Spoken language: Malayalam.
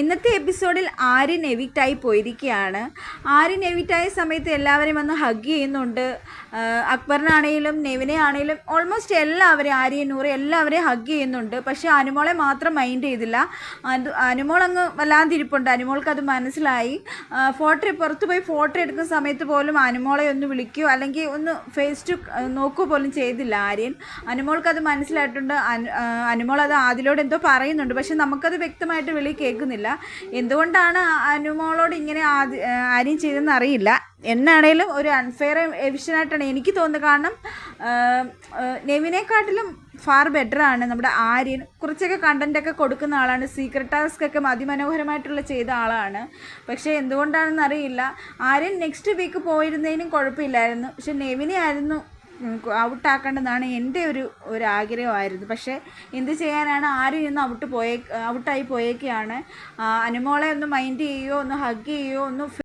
ഇന്നത്തെ എപ്പിസോഡിൽ ആര്യൻ എവിക്റ്റായി പോയിരിക്കുകയാണ്. ആര്യൻ എവിക്റ്റായ സമയത്ത് എല്ലാവരെയും വന്ന് ഹഗ് ചെയ്യുന്നുണ്ട്. അക്ബറിനാണെങ്കിലും നെവിനെ ആണെങ്കിലും ഓൾമോസ്റ്റ് എല്ലാവരെയും ആര്യൻ നൂറ് എല്ലാവരെയും ഹഗ് ചെയ്യുന്നുണ്ട്. പക്ഷേ അനുമോളെ മാത്രം മൈൻഡ് ചെയ്തില്ല. അത് അനുമോൾ അങ്ങ് വല്ലാതിരിപ്പുണ്ട് അനുമോൾക്ക് അത് മനസ്സിലായി ഫോട്ടോ പുറത്ത് പോയി ഫോട്ടോ എടുക്കുന്ന സമയത്ത് പോലും അനുമോളെ ഒന്ന് വിളിക്കുകയോ അല്ലെങ്കിൽ ഒന്ന് ഫേസ് ടു നോക്കുക പോലും ചെയ്തില്ല ആര്യൻ. അനുമോൾക്ക് അത് മനസ്സിലായിട്ടുണ്ട് അനുമോൾ അത് ആദിലോട് എന്തോ പറയുന്നുണ്ട്. പക്ഷെ നമുക്കത് വ്യക്തമായിട്ട് വിളി കേൾക്കുന്നില്ല. എന്തുകൊണ്ടാണ് അനുമോളോട് ഇങ്ങനെ ആദ്യ ആരെയും ചെയ്തതെന്ന് അറിയില്ല. എന്നാണേലും ഒരു അൺഫെയർ എവിഷനായിട്ടാണ് എനിക്ക് തോന്നുന്നത്. കാരണം നെവിനെക്കാട്ടിലും ഫാർ ബെറ്റർ ആണ് നമ്മുടെ ആര്യൻ. കുറച്ചൊക്കെ കണ്ടന്റ് ഒക്കെ കൊടുക്കുന്ന ആളാണ്. സീക്രട്ട് ടാസ്ക് ഒക്കെ അതിമനോഹരമായിട്ടുള്ള ചെയ്ത ആളാണ്. പക്ഷേ എന്തുകൊണ്ടാണെന്ന് അറിയില്ല. ആര്യൻ നെക്സ്റ്റ് വീക്ക് പോയിരുന്നതിനും കുഴപ്പമില്ലായിരുന്നു. പക്ഷെ നെവിനെ ആയിരുന്നു ഔട്ടാക്കേണ്ടതാണ് എന്റെ ഒരു ഒരു ആഗ്രഹമായിരുന്നു. പക്ഷേ എന്ത് ചെയ്യാനാണ്? ആരും ഇന്ന് ഔട്ട് പോയേ ഔട്ടായി പോയേക്കാണ്. അനുമോളെ ഒന്ന് മൈൻഡ് ചെയ്യുകയോ ഒന്ന് ഹഗ് ചെയ്യുകയോ ഒന്ന്